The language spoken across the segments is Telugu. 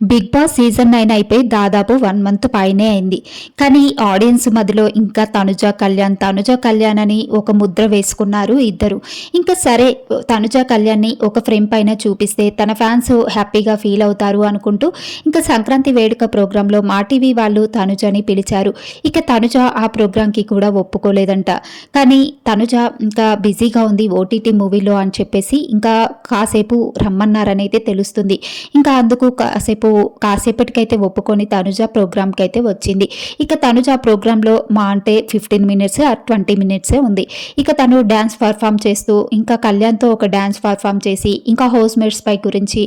బిగ్ బాస్ సీజన్ నైన్ అయిపోయి దాదాపు వన్ మంత్ పైనే అయింది. కానీ ఆడియన్స్ మధ్యలో ఇంకా తనుజ కళ్యాణ్ తనుజ కళ్యాణ్ అని ఒక ముద్ర వేసుకున్నారు ఇద్దరు. ఇంకా సరే తనుజ కళ్యాణ్ని ఒక ఫ్రేమ్ పైన చూపిస్తే తన ఫ్యాన్స్ హ్యాపీగా ఫీల్ అవుతారు అనుకుంటూ ఇంకా సంక్రాంతి వేడుక ప్రోగ్రాంలో మా టీవీ వాళ్ళు తనుజని పిలిచారు. ఇక తనుజ ఆ ప్రోగ్రాంకి కూడా ఒప్పుకోలేదంట. కానీ తనుజ ఇంకా బిజీగా ఉంది ఓటీటీ మూవీలో అని చెప్పేసి ఇంకా కాసేపు రమ్మన్నారనైతే తెలుస్తుంది. ఇంకా అందుకు కాసేపు కాసేపటికైతే ఒప్పుకొని తనుజ ప్రోగ్రామ్కి అయితే వచ్చింది. ఇక తనుజ ప్రోగ్రాంలో మా అంటే ఫిఫ్టీన్ మినిట్స్ ట్వంటీ మినిట్సే ఉంది. ఇక తను డ్యాన్స్ పర్ఫామ్ చేస్తూ ఇంకా కళ్యాణ్తో ఒక డ్యాన్స్ పర్ఫామ్ చేసి ఇంకా హౌస్ మేట్స్ పై గురించి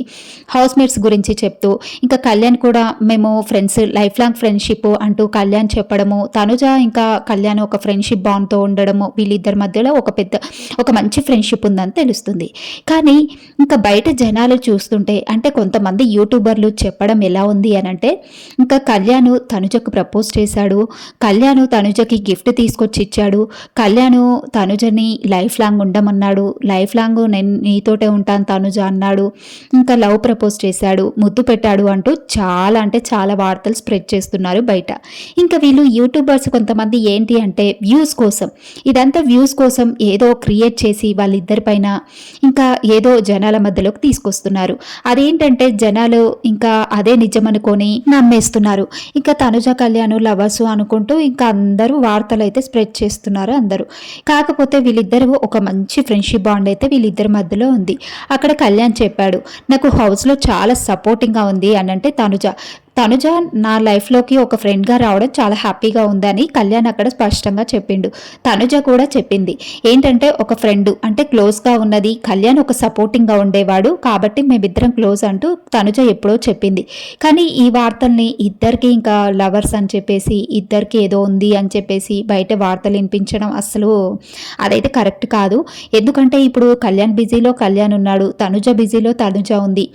హౌస్ మేట్స్ గురించి చెప్తూ ఇంకా కళ్యాణ్ కూడా మేము ఫ్రెండ్స్ లైఫ్ లాంగ్ ఫ్రెండ్షిప్ అంటూ కళ్యాణ్ చెప్పడము తనుజ ఇంకా కళ్యాణ్ ఒక ఫ్రెండ్షిప్ బాండ్తో ఉండడము వీళ్ళిద్దరి మధ్యలో ఒక పెద్ద ఒక మంచి ఫ్రెండ్షిప్ ఉందని తెలుస్తుంది. కానీ ఇంకా బయట జనాలు చూస్తుంటే అంటే కొంతమంది యూట్యూబర్లు చెప్పడం ఎలా ఉంది అని అంటే ఇంకా కళ్యాణ్ తనుజకు ప్రపోజ్ చేశాడు. కళ్యాణ్ తనుజకి గిఫ్ట్ తీసుకొచ్చి ఇచ్చాడు. కళ్యాణ్ తనుజని లైఫ్ లాంగ్ ఉండమన్నాడు. లైఫ్ లాంగ్ నేను నీతోటే ఉంటాను తనుజ అన్నాడు. ఇంకా లవ్ ప్రపోజ్ చేశాడు. ముద్దు పెట్టాడు అంటూ చాలా అంటే చాలా వార్తలు స్ప్రెడ్ చేస్తున్నారు బయట. ఇంకా వీళ్ళు యూట్యూబర్స్ కొంతమంది ఏంటి అంటే వ్యూస్ కోసం. ఇదంతా వ్యూస్ కోసం ఏదో క్రియేట్ చేసి వాళ్ళిద్దరి పైన ఇంకా ఏదో జనాల మధ్యలోకి తీసుకొస్తున్నారు. అదేంటంటే జనాలు ఇంకా అదే నిజం అనుకొని నమ్మేస్తున్నారు. ఇంకా తనుజ కళ్యాణ్ లవర్స్ అనుకుంటూ ఇంకా అందరూ వార్తలు అయితే స్ప్రెడ్ చేస్తున్నారు అందరూ. కాకపోతే వీళ్ళిద్దరూ ఒక మంచి ఫ్రెండ్షిప్ బాండ్ అయితే వీళ్ళిద్దరి మధ్యలో ఉంది. అక్కడ కళ్యాణ్ చెప్పాడు నాకు హౌస్లో చాలా సపోర్టింగ్గా ఉంది అని అంటే తనుజ తనుజ నా లైఫ్లోకి ఒక ఫ్రెండ్గా రావడం చాలా హ్యాపీగా ఉందని కళ్యాణ్ అక్కడ స్పష్టంగా చెప్పిండు. తనుజ కూడా చెప్పింది. ఏంటంటే ఒక ఫ్రెండ్ అంటే క్లోజ్గా ఉన్నది. కళ్యాణ్ ఒక సపోర్టింగ్గా ఉండేవాడు. కాబట్టి మేమిద్దరం క్లోజ్ అంటూ తనుజ ఎప్పుడో చెప్పింది. కానీ ఈ వార్తల్ని ఇద్దరికి ఇంకా లవర్స్ అని చెప్పేసి ఇద్దరికి ఏదో ఉంది అని చెప్పేసి బయట వార్తలు వినిపించడం అసలు అదైతే కరెక్ట్ కాదు. ఎందుకంటే ఇప్పుడు కళ్యాణ్ బిజీలో కళ్యాణ్ ఉన్నాడు. తనుజ బిజీలో తనుజ ఉంది.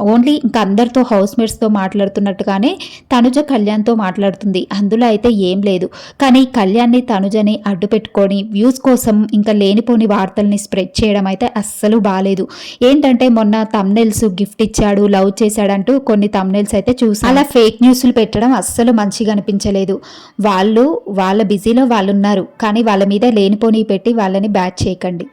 ఓన్లీ ఇంకా అందరితో హౌస్ మేట్స్తో మాట్లాడుతూ మాట్లాడుతున్నట్టుగానే తనుజ కళ్యాణ్తో మాట్లాడుతుంది. అందులో అయితే ఏం లేదు. కానీ కళ్యాణ్ని తనుజని అడ్డు పెట్టుకొని వ్యూస్ కోసం ఇంకా లేనిపోని వార్తల్ని స్ప్రెడ్ చేయడం అయితే అస్సలు బాగాలేదు ఏంటంటే మొన్న తమ్నెల్స్ గిఫ్ట్ ఇచ్చాడు లవ్ చేశాడంటూ కొన్ని తమ్నెల్స్ అయితే చూసి అలా ఫేక్ న్యూస్లు పెట్టడం అస్సలు మంచిగా అనిపించలేదు. వాళ్ళు వాళ్ళ బిజీలో వాళ్ళు ఉన్నారు కానీ వాళ్ళ మీద లేనిపోని పెట్టి వాళ్ళని బ్యాచ్ చేయకండి.